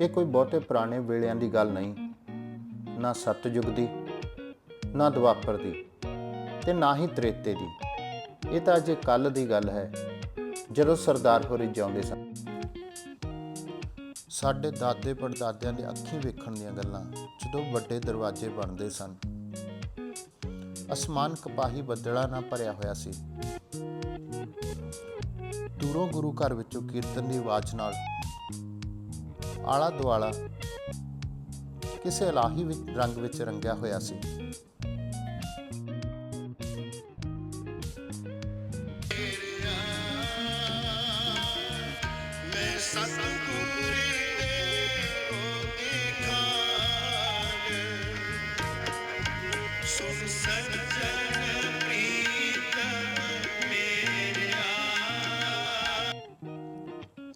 ਇਹ ਕੋਈ ਬਹੁਤੇ ਪੁਰਾਣੇ ਵੇਲਿਆਂ ਦੀ ਗੱਲ ਨਹੀਂ। ਨਾ ਸਤਜੁਗ ਦੀ, ਨਾ ਦੁਆਪਰ ਦੀ ਤੇ ਨਾ ਹੀ ਤ੍ਰੇਤੇ ਦੀ। ਇਹ ਤਾਂ ਅਜੇ ਕੱਲ ਦੀ ਗੱਲ ਹੈ, ਜਦੋਂ ਸਰਦਾਰ ਹੋਰੀ ਜਿਉਂਦੇ ਸਨ। ਸਾਡੇ ਦਾਦੇ ਪੜਦਾਦਿਆਂ ਦੇ ਅੱਖੀਂ ਵੇਖਣ ਦੀਆਂ ਗੱਲਾਂ ਜਦੋਂ ਵੱਡੇ ਦਰਵਾਜ਼ੇ ਬਣਦੇ ਸਨ, ਅਸਮਾਨ ਕਪਾਹੀ ਬੱਦਲਾਂ ਨਾਲ ਭਰਿਆ ਹੋਇਆ ਸੀ। ਦੂਰੋਂ ਗੁਰੂ ਘਰ ਵਿੱਚੋਂ ਕੀਰਤਨ ਦੀ ਆਵਾਜ਼ ਨਾਲ ਆਲਾ ਦੁਆਲਾ ਕਿਸੇ ਇਲਾਹੀ ਵਿੱਚ, ਰੰਗ ਵਿੱਚ ਰੰਗਿਆ ਹੋਇਆ ਸੀ।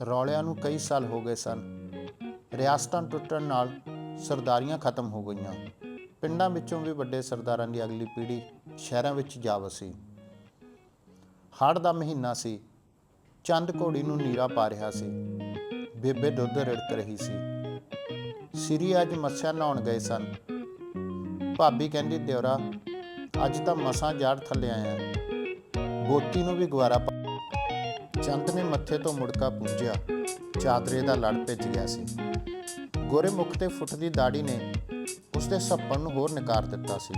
ਰੌਲਿਆਂ ਨੂੰ ਕਈ ਸਾਲ ਹੋ ਗਏ ਸਨ। ਰਿਆਸਤਾਂ ਟੁੱਟਣ ਨਾਲ ਸਰਦਾਰੀਆਂ ਖਤਮ ਹੋ ਗਈਆਂ। ਪਿੰਡਾਂ ਵਿੱਚੋਂ ਵੀ ਵੱਡੇ ਸਰਦਾਰਾਂ ਦੀ ਅਗਲੀ ਪੀੜ੍ਹੀ ਸ਼ਹਿਰਾਂ ਵਿੱਚ ਜਾ ਵਸੀ। ਹੜ੍ਹ ਦਾ ਮਹੀਨਾ ਸੀ। ਚੰਦ ਘੋੜੀ ਨੂੰ ਨੀਰਾ ਪਾ ਰਿਹਾ ਸੀ। ਬੇਬੇ ਦੁੱਧ ਰਿੜਕ ਰਹੀ ਸੀ। ਸਿਰੀ ਅੱਜ ਮੱਸਿਆ ਨਹਾਉਣ ਗਏ ਸਨ। ਭਾਬੀ ਕਹਿੰਦੀ ਦਿਉਰਾ ਅੱਜ ਤਾਂ ਮਸਾਂ ਜਾੜ ਥੱਲੇ ਆਇਆ। ਬੋਤੀ ਨੂੰ ਵੀ ਗਵਾਰਾ ਚੰਦ ਨੇ ਮੱਥੇ ਤੋਂ ਮੁੜਕਾ ਪੂੰਝਿਆ। ਚਾਦਰੇ ਦਾ ਲੜ ਭਿੱਜ ਗਿਆ ਸੀ। ਗੋਰੇ ਮੁਖ ਤੇ ਫੁੱਟਦੀ ਦਾੜੀ ਨੇ ਉਸਦੇ ਸੱਪਣ ਨੂੰ ਹੋਰ ਨਕਾਰ ਦਿੱਤਾ ਸੀ।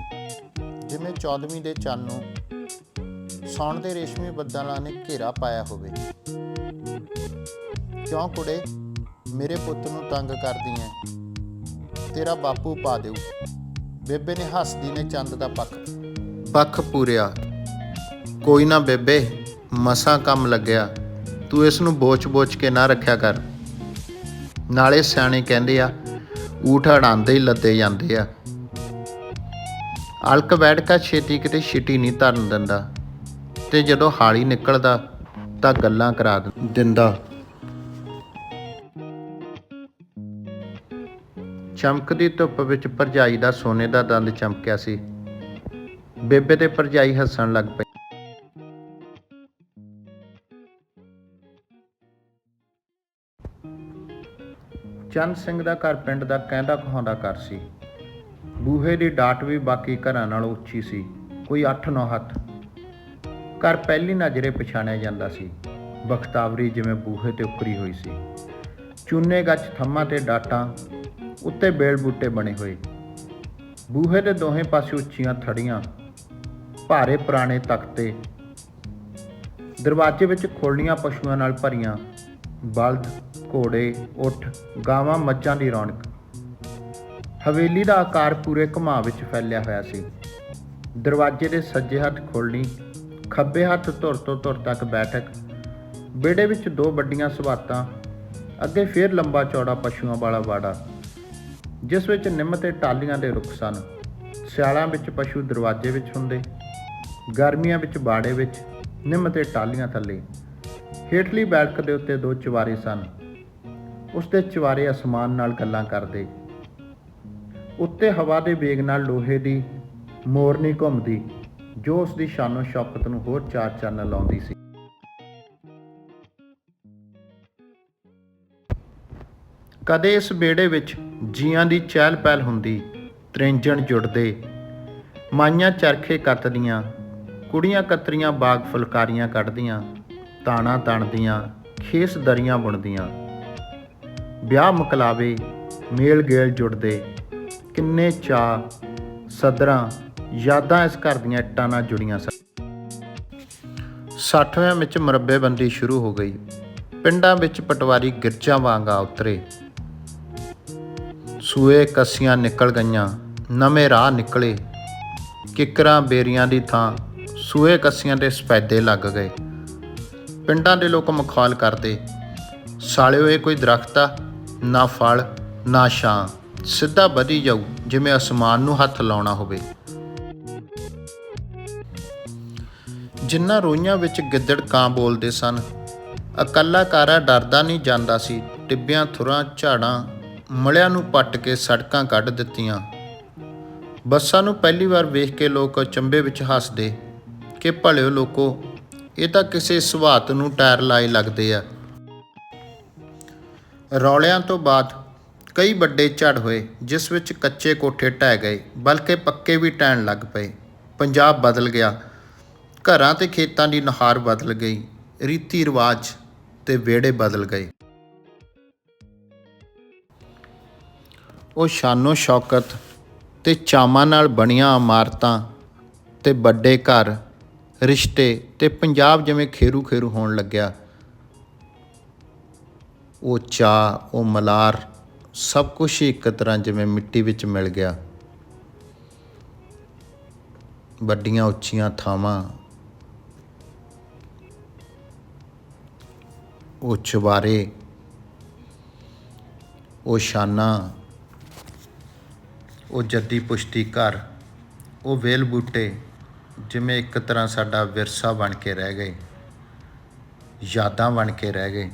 ਜਿਵੇਂ 14ਵੀਂ ਦੇ ਚੰਨ ਨੂੰ ਸੌਣ ਦੇ ਰੇਸ਼ਮੀ ਬੱਦਲਾਂ ਨੇ ਘੇਰਾ ਪਾਇਆ ਹੋਵੇ। ਕਿਉਂ ਕੁੜੇ, ਮੇਰੇ ਪੁੱਤ ਨੂੰ ਤੰਗ ਕਰਦੀ ਐ? ਤੇਰਾ ਬਾਪੂ ਪਾ ਦੇਊ। ਬੇਬੇ ਨੇ ਹੱਸਦੀ ਨੇ ਚੰਦ ਦਾ ਪੱਖ। ਪੱਖ ਪੂਰਿਆ। ਕੋਈ ਨਾ ਬੇਬੇ, ਮਸਾਂ ਕੰਮ ਲੱਗਿਆ। ਤੂੰ ਇਸ ਨੂੰ ਬੋਚ-ਬੋਚ ਕੇ ਨਾ ਰੱਖਿਆ ਕਰ। ਨਾਲੇ ਸਿਆਣੇ ਕਹਿੰਦੇ ਆ, ਊਠ ਅੜਾਂਦੇ ਹੀ ਲੱਦੇ ਜਾਂਦੇ ਆ। ਅਲਕ ਬੈਠਕਾ ਛੇਤੀ ਕਿਤੇ ਛਿਟੀ ਨਹੀਂ ਧਰਨ ਦਿੰਦਾ ਤੇ ਜਦੋਂ ਹਾਲੀ ਨਿਕਲਦਾ ਤਾਂ ਗੱਲਾਂ ਕਰਾ ਦਿੰਦਾ। ਚਮਕਦੀ ਧੁੱਪ ਵਿੱਚ ਭਰਜਾਈ ਦਾ ਸੋਨੇ ਦਾ ਦੰਦ ਚਮਕਿਆ ਸੀ। ਬੇਬੇ ਤੇ ਭਰਜਾਈ ਹੱਸਣ ਲੱਗ ਪਈ ਚੰਦ ਸਿੰਘ ਦਾ ਘਰ ਪਿੰਡ ਦਾ ਕਹਿੰਦਾ ਕਹਾਉਂਦਾ ਘਰ ਸੀ। ਬੂਹੇ ਦੀ ਡਾਟ ਵੀ ਬਾਕੀ ਘਰਾਂ ਨਾਲੋਂ ਉੱਚੀ ਸੀ, ਕੋਈ 8-9 ਹੱਥ। ਘਰ ਪਹਿਲੀ ਨਜ਼ਰੇ ਪਛਾਣਿਆ ਜਾਂਦਾ ਸੀ, ਬਖਤਾਵਰੀ ਜਿਵੇਂ ਬੂਹੇ ਤੇ ਉਕਰੀ ਹੋਈ ਸੀ। ਚੂਨੇ ਗੱਛ ਥੰਮਾਂ ਤੇ ਡਾਟਾਂ, ਉੱਤੇ ਬੇਲ ਬੂਟੇ ਬਣੇ ਹੋਏ। ਬੂਹੇ ਦੇ ਦੋਹੇ ਪਾਸੇ ਉੱਚੀਆਂ ਥੜੀਆਂ, ਭਾਰੇ ਪੁਰਾਣੇ ਤਖਤੇ। ਦਰਵਾਜ਼ੇ ਵਿੱਚ ਖੋਲਣੀਆਂ ਪਸ਼ੂਆਂ ਨਾਲ ਭਰੀਆਂ ਬਲਦ ਘੋੜੇ, ਉੱਠ, ਗਾਵਾਂ, ਮੱਝਾਂ ਦੀ ਰੌਣਕ। ਹਵੇਲੀ ਦਾ ਆਕਾਰ ਪੂਰੇ ਘੁਮਾ ਵਿੱਚ ਫੈਲਿਆ ਹੋਇਆ ਸੀ। ਦਰਵਾਜ਼ੇ ਦੇ ਸੱਜੇ ਹੱਥ ਖੋਲਣੀ ਖੱਬੇ ਹੱਥ ਧੁਰ ਤੋਂ ਧੁਰ ਤੱਕ ਬੈਠਕ, ਵਿਹੜੇ ਵਿੱਚ ਦੋ ਵੱਡੀਆਂ ਸਵਾਤਾਂ, ਅੱਗੇ ਫੇਰ ਲੰਬਾ ਚੌੜਾ ਪਸ਼ੂਆਂ ਵਾਲਾ ਵਾੜਾ, ਜਿਸ ਵਿੱਚ ਨਿੰਮ ਤੇ ਟਾਲੀਆਂ ਦੇ ਰੁੱਖ ਸਨ। ਸਿਆਲਾਂ ਵਿੱਚ ਪਸ਼ੂ ਦਰਵਾਜ਼ੇ ਵਿੱਚ ਹੁੰਦੇ, ਗਰਮੀਆਂ ਵਿੱਚ ਬਾੜੇ ਵਿੱਚ, ਨਿੰਮ ਤੇ ਟਾਲੀਆਂ ਥੱਲੇ। ਹੇਠਲੀ ਬੈਠਕ ਦੇ ਉੱਤੇ ਦੋ ਚਵਾਰੇ ਸਨ। ਉਸ ਦੇ ਚਵਾਰੇ ਅਸਮਾਨ ਨਾਲ ਗੱਲਾਂ ਕਰਦੇ। ਉੱਤੇ ਹਵਾ ਦੇ ਵੇਗ ਨਾਲ ਲੋਹੇ ਦੀ ਮੋਰਨੀ ਘੁੰਮਦੀ, ਜੋ ਉਸ ਦੀ ਸ਼ਾਨੋ ਸ਼ੌਕਤ ਨੂੰ ਹੋਰ ਚਾਰ ਚੰਨ ਲਾਉਂਦੀ ਸੀ। ਕਦੇ ਇਸ ਬੇੜੇ ਵਿੱਚ ਜੀਆਂ ਦੀ ਚਹਿਲ ਪਹਿਲ ਹੁੰਦੀ, ਤ੍ਰਿੰਜਣ ਜੁੜਦੇ। ਮਾਈਆਂ ਚਰਖੇ ਕੱਤਦੀਆਂ, ਕੁੜੀਆਂ ਕਤਰੀਆਂ ਬਾਗ ਫੁਲਕਾਰੀਆਂ ਕੱਢਦੀਆਂ, ਤਾਣਾ ਤਣਦੀਆਂ, ਖੇਸ ਦਰੀਆਂ ਬੁਣਦੀਆਂ। ਵਿਆਹ ਮੁਕਲਾਵੇ, ਮੇਲ ਗੇਲ ਜੁੜਦੇ। ਕਿੰਨੇ ਚਾ ਸਦਰਾਂ, ਯਾਦਾਂ ਇਸ ਘਰ ਦੀਆਂ ਇੱਟਾਂ ਨਾਲ ਜੁੜੀਆਂ ਸਨ। 60ਵੇਂ ਵਿੱਚ ਮਰੱਬੇਬੰਦੀ ਸ਼ੁਰੂ ਹੋ ਗਈ। ਪਿੰਡਾਂ ਵਿੱਚ ਪਟਵਾਰੀ ਗਿਰਜਾਂ ਵਾਂਗ ਆ ਉਤਰੇ। ਸੂਏ ਕੱਸੀਆਂ ਨਿਕਲ ਗਈਆਂ, ਨਵੇਂ ਰਾਹ ਨਿਕਲੇ। ਕਿਕਰਾਂ ਬੇਰੀਆਂ ਦੀ ਥਾਂ ਸੂਏ ਕੱਸੀਆਂ ਦੇ ਸਫੈਦੇ ਲੱਗ ਗਏ। ਪਿੰਡਾਂ ਦੇ ਲੋਕ ਮਖੌਲ ਕਰਦੇ, ਸਾਲਿਓ ਇਹ ਕੋਈ ਦਰਖਤ ਆ? ਨਾ ਫਲ, ਨਾ ਛਾਂ। ਸਿੱਧਾ ਵਧੀ ਜਾਊ, ਜਿਵੇਂ ਅਸਮਾਨ ਨੂੰ ਹੱਥ ਲਾਉਣਾ ਹੋਵੇ। ਜਿੰਨਾ ਰੋਈਆਂ ਵਿੱਚ ਗਿੱਦੜ ਕਾਂ ਬੋਲਦੇ ਸਨ ਇਕੱਲਾ ਕਾਰਾ ਡਰਦਾ ਨਹੀਂ ਜਾਂਦਾ ਸੀ। ਟਿੱਬਿਆਂ, ਥੁਰਾਂ, ਝਾੜਾਂ ਮਲਿਆਂ ਨੂੰ ਪੱਟ ਕੇ ਸੜਕਾਂ ਕੱਢ ਦਿੱਤੀਆਂ। ਬੱਸਾਂ ਨੂੰ ਪਹਿਲੀ ਵਾਰ ਵੇਖ ਕੇ ਲੋਕ ਚੰਬੇ ਵਿੱਚ ਹੱਸਦੇ ਕਿ ਭਲਿਓ ਲੋਕੋ, ਇਹ ਤਾਂ ਕਿਸੇ ਸੁਭਾਤ ਨੂੰ ਟਾਇਰ ਲਾਏ ਲੱਗਦੇ ਆ। ਰੌਲਿਆਂ ਤੋਂ ਬਾਅਦ ਕਈ ਵੱਡੇ ਝੜ ਹੋਏ, ਜਿਸ ਵਿੱਚ ਕੱਚੇ ਕੋਠੇ ਢਹਿ ਗਏ, ਬਲਕਿ ਪੱਕੇ ਵੀ ਟਹਿਣ ਲੱਗ ਪਏ। ਪੰਜਾਬ ਬਦਲ ਗਿਆ। ਘਰਾਂ ਤੇ ਖੇਤਾਂ ਦੀ ਨੁਹਾਰ ਬਦਲ ਗਈ। ਰੀਤੀ ਰਿਵਾਜ ਤੇ ਵਿਹੜੇ ਬਦਲ ਗਏ। ਉਹ ਸ਼ਾਨੋ ਸ਼ੌਕਤ ਤੇ ਚਾਮਾਂ ਨਾਲ ਬਣੀਆਂ ਇਮਾਰਤਾਂ ਤੇ ਵੱਡੇ ਘਰ, ਰਿਸ਼ਤੇ ਤੇ ਪੰਜਾਬ ਜਿਵੇਂ ਖੇਰੂ ਖੇਰੂ ਹੋਣ ਲੱਗਿਆ। ਉਹ ਚਾ ਉਹ ਮਲਾਰ, ਸਭ ਕੁਝ ਹੀ ਇੱਕ ਤਰ੍ਹਾਂ ਜਿਵੇਂ ਮਿੱਟੀ ਵਿੱਚ ਮਿਲ ਗਿਆ। ਵੱਡੀਆਂ ਉੱਚੀਆਂ ਥਾਵਾਂ। ਉਹ ਚੁਬਾਰੇ ਉਹ ਸ਼ਾਨਾ। ਉਹ ਜੱਦੀ ਪੁਸ਼ਤੀ ਘਰ। ਉਹ ਵੇਲ ਬੂਟੇ ਜਿਵੇਂ ਇੱਕ ਤਰ੍ਹਾਂ ਸਾਡਾ ਵਿਰਸਾ ਬਣ ਕੇ ਰਹਿ ਗਏ। ਯਾਦਾਂ ਬਣ ਕੇ ਰਹਿ ਗਏ।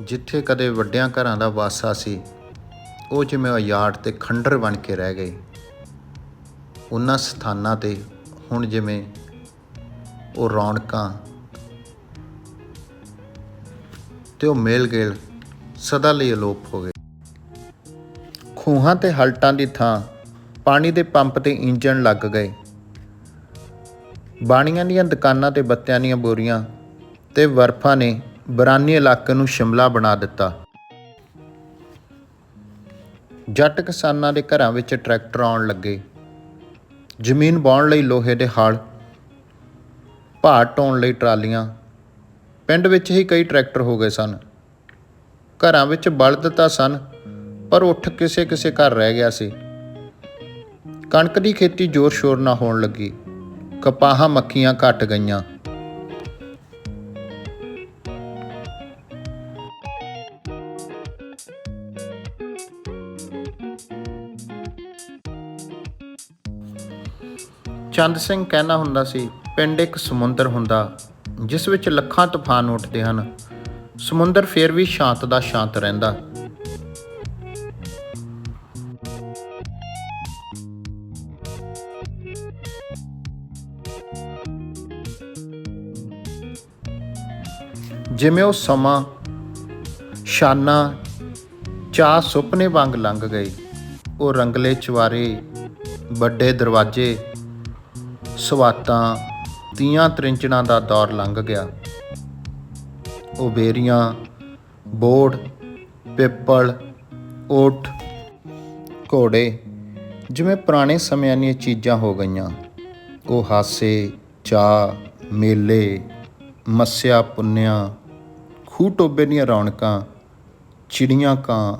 ਜਿੱਥੇ ਕਦੇ ਵੱਡਿਆਂ ਘਰਾਂ ਦਾ ਵਾਸਾ ਸੀ, ਉਹ ਜਿਵੇਂ ਉਜਾੜ ਤੇ ਖੰਡਰ ਬਣ ਕੇ ਰਹਿ ਗਏ ਉਹਨਾਂ ਸਥਾਨਾਂ ਤੇ ਹੁਣ ਜਿਵੇਂ ਉਹ ਰੌਣਕਾਂ ਤੇ ਉਹ ਮੇਲ ਗੇਲ ਸਦਾ ਲਈ ਅਲੋਪ ਹੋ ਗਏ। ਖੂਹਾਂ ਤੇ ਹਲਟਾਂ ਦੀ ਥਾਂ ਪਾਣੀ ਦੇ ਪੰਪ ਤੇ ਇੰਜਣ ਲੱਗ ਗਏ। ਬਾਣੀਆਂ ਦੀਆਂ ਦੁਕਾਨਾਂ ਤੇ ਬੱਤਿਆਂ ਦੀਆਂ ਬੋਰੀਆਂ ਤੇ ਵਰਫਾਂ ਨੇ ਬਰਾਨੀ ਇਲਾਕੇ ਨੂੰ ਸ਼ਿਮਲਾ ਬਣਾ ਦਿੱਤਾ। ਜੱਟ ਕਿਸਾਨਾਂ ਦੇ ਘਰਾਂ ਵਿੱਚ ਟਰੈਕਟਰ ਆਉਣ ਲੱਗੇ। ਜ਼ਮੀਨ ਬਾਉਣ ਲਈ ਲੋਹੇ ਦੇ ਹਲ, ਭਾਰ ਢੋਣ ਲਈ ਟਰਾਲੀਆਂ। ਪਿੰਡ ਵਿੱਚ ਹੀ ਕਈ ਟਰੈਕਟਰ ਹੋ ਗਏ ਸਨ। ਘਰਾਂ ਵਿੱਚ ਬਲਦ ਤਾਂ ਸਨ, ਪਰ ਉੱਠ ਕਿਸੇ ਕਿਸੇ ਘਰ ਰਹਿ ਗਿਆ ਸੀ। ਕਣਕ ਦੀ ਖੇਤੀ ਜ਼ੋਰ ਸ਼ੋਰ ਨਾਲ ਹੋਣ ਲੱਗੀ। ਕਪਾਹਾਂ ਮੱਖੀਆਂ ਘਟ ਗਈਆਂ। ਚੰਦ ਸਿੰਘ ਕਹਿਣਾ ਹੁੰਦਾ ਸੀ, ਪਿੰਡ ਇੱਕ ਸਮੁੰਦਰ ਹੁੰਦਾ, ਜਿਸ ਵਿੱਚ ਲੱਖਾਂ ਤੂਫਾਨ ਉੱਠਦੇ ਹਨ। ਸਮੁੰਦਰ ਫੇਰ ਵੀ ਸ਼ਾਂਤ ਦਾ ਸ਼ਾਂਤ ਰਹਿੰਦਾ। ਜਿਵੇਂ ਉਹ ਸਮਾਂ, ਸ਼ਾਨਾ, ਚਾਹ ਸੁਪਨੇ ਵਾਂਗ ਲੰਘ ਗਏ ਉਹ ਰੰਗਲੇ ਚਵਾਰੇ ਵੱਡੇ ਦਰਵਾਜ਼ੇ ਸਵਾਤਾਂ ਤੀਆਂ ਤ੍ਰਿੰਚਣਾਂ ਦਾ ਦੌਰ ਲੰਘ ਗਿਆ। ਉਹ ਬੇਰੀਆਂ ਬੋੜ, ਪਿੱਪਲ ਓਟ ਘੋੜੇ ਜਿਵੇਂ ਪੁਰਾਣੇ ਸਮਿਆਂ ਦੀਆਂ ਚੀਜ਼ਾਂ ਹੋ ਗਈਆਂ। ਉਹ ਹਾਸੇ ਚਾਹ ਮੇਲੇ, ਮੱਸਿਆ ਪੁੰਨਿਆ, ਖੂਹ ਟੋਬੇ ਦੀਆਂ ਰੌਣਕਾਂ, ਚਿੜੀਆਂ ਕਾਂ,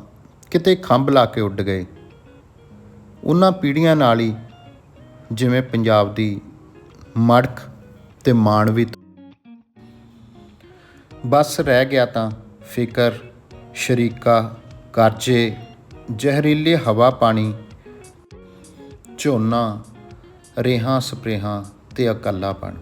ਕਿਤੇ ਖੰਭ ਲਾ ਕੇ ਉੱਡ ਗਏ। ਉਹਨਾਂ ਪੀੜ੍ਹੀਆਂ ਨਾਲ ਹੀ ਜਿਵੇਂ ਪੰਜਾਬ ਦੀ ਮੜਕ ਤੇ ਮਾਣ ਵੀ ਬਸ ਰਹਿ ਗਿਆ ਤਾਂ ਫਿਕਰ, ਸ਼ਰੀਕਾ, ਕਰਜ਼ੇ, ਜ਼ਹਿਰੀਲੇ ਹਵਾ ਪਾਣੀ, ਝੋਨਾ, ਰੇਹਾਂ, ਸਪਰੇਹਾਂ ਤੇ ਇਕੱਲਾਪਣ